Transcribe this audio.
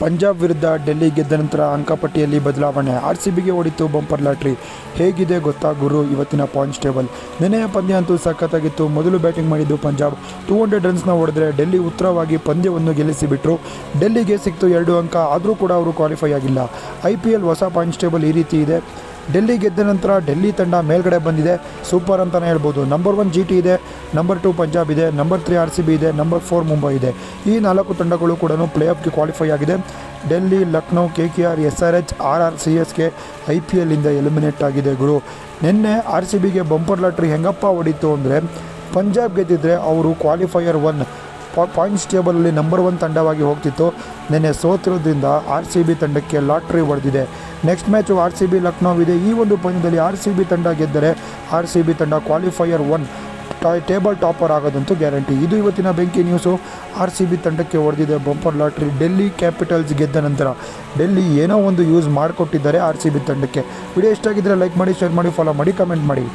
ಪಂಜಾಬ್ ವಿರುದ್ಧ ಡೆಲ್ಲಿ ಗೆದ್ದ ನಂತರ ಅಂಕಪಟ್ಟಿಯಲ್ಲಿ ಬದಲಾವಣೆ. ಆರ್ ಸಿ ಬಿಗೆ ಓಡಿತ್ತು ಬಂಪರ್ ಲಾಟ್ರಿ. ಹೇಗಿದೆ ಗೊತ್ತಾ ಗುರು? ಇವತ್ತಿನ ಪಾಯಿಂಟ್ಸ್ ಟೇಬಲ್. ನೆನೆಯ ಪಂದ್ಯ ಅಂತೂ ಸಖತ್ತಾಗಿತ್ತು. ಮೊದಲು ಬ್ಯಾಟಿಂಗ್ ಮಾಡಿದ್ದು ಪಂಜಾಬ್. ಟೂ ಹಂಡ್ರೆಡ್ ರನ್ಸ್ನ ಹೊಡೆದ್ರೆ ಡೆಲ್ಲಿ ಉತ್ತರವಾಗಿ ಪಂದ್ಯವನ್ನು ಗೆಲ್ಲಿಸಿಬಿಟ್ರು. ಡೆಲ್ಲಿಗೆ ಸಿಕ್ತು ಎರಡು ಅಂಕ. ಆದರೂ ಕೂಡ ಅವರು ಕ್ವಾಲಿಫೈ ಆಗಿಲ್ಲ. ಐ ಪಿ ಎಲ್ ಹೊಸ ಪಾಯಿಂಟ್ಸ್ ಟೇಬಲ್ ಈ ರೀತಿ ಇದೆ. ಡೆಲ್ಲಿ ಗೆದ್ದ ನಂತರ ಡೆಲ್ಲಿ ತಂಡ ಮೇಲ್ಗಡೆ ಬಂದಿದೆ. ಸೂಪರ್ ಅಂತಲೇ ಹೇಳ್ಬೋದು. ನಂಬರ್ ಒನ್ ಜಿ ಟಿ ಇದೆ ನಂಬರ್ ಟು ಪಂಜಾಬ್ ಇದೆ number three R C B ಇದೆ ನಂಬರ್ ಫೋರ್ ಮುಂಬೈ ಇದೆ. ಈ ನಾಲ್ಕು ತಂಡಗಳು ಕೂಡ ಪ್ಲೇ ಆಫ್ಗೆ ಕ್ವಾಲಿಫೈ ಆಗಿದೆ. Delhi, Lucknow K K R S R H R R C S K I P ಎಲ್ಲಿಂದ ಎಲಿಮಿನೇಟ್ ಆಗಿದೆ ಗುರು. ನಿನ್ನೆ ಆರ್ ಸಿ ಬಿಗೆ ಬಂಪರ್ ಲಾಟ್ರಿ ಹೆಂಗಪ್ಪ ಹೊಡಿತು ಅಂದರೆ ಪಂಜಾಬ್ ಗೆದ್ದಿದ್ರೆ ಅವರು ಕ್ವಾಲಿಫೈಯರ್ ಒನ್ ಪಾಯಿಂಟ್ಸ್ ಟೇಬಲಲ್ಲಿ ನಂಬರ್ ಒನ್ ತಂಡವಾಗಿ ಹೋಗ್ತಿತ್ತು. ನಿನ್ನೆ ಸೋತಿರೋದ್ರಿಂದ ಆರ್ ಸಿ ಬಿ ತಂಡಕ್ಕೆ ಲಾಟ್ರಿ ಹೊಡೆದಿದೆ. Next match R C B Lucknow ಇದೆ. ಈ ಒಂದು ಪಂದ್ಯದಲ್ಲಿ ಆರ್ ಸಿ ಬಿ ತಂಡ ಗೆದ್ದರೆ ಆರ್ ಸಿ ಬಿ ತಂಡ ಕ್ವಾಲಿಫೈಯರ್ ಒನ್ ಟಾಯ್ ಟೇಬಲ್ ಟಾಪರ್ ಆಗೋದಂತೂ ಗ್ಯಾರಂಟಿ ಇದು ಇವತ್ತಿನ ಬೆಂಕಿ ನ್ಯೂಸು ಆರ್ ಸಿ ಬಿ ತಂಡಕ್ಕೆ ಹೊಡೆದಿದೆ ಬಂಪರ್ ಲಾಟ್ರಿ. ಡೆಲ್ಲಿ ಕ್ಯಾಪಿಟಲ್ಸ್ ಗೆದ್ದ ನಂತರ ಡೆಲ್ಲಿ ಏನೋ ಒಂದು ಯೂಸ್ ಮಾಡಿಕೊಟ್ಟಿದ್ದಾರೆ ಆರ್ ಸಿ ಬಿ ತಂಡಕ್ಕೆ. ವಿಡಿಯೋ ಇಷ್ಟ ಆಗಿದ್ದರೆ ಲೈಕ್ ಮಾಡಿ ಶೇರ್ ಮಾಡಿ ಫಾಲೋ ಮಾಡಿ ಕಮೆಂಟ್ ಮಾಡಿ.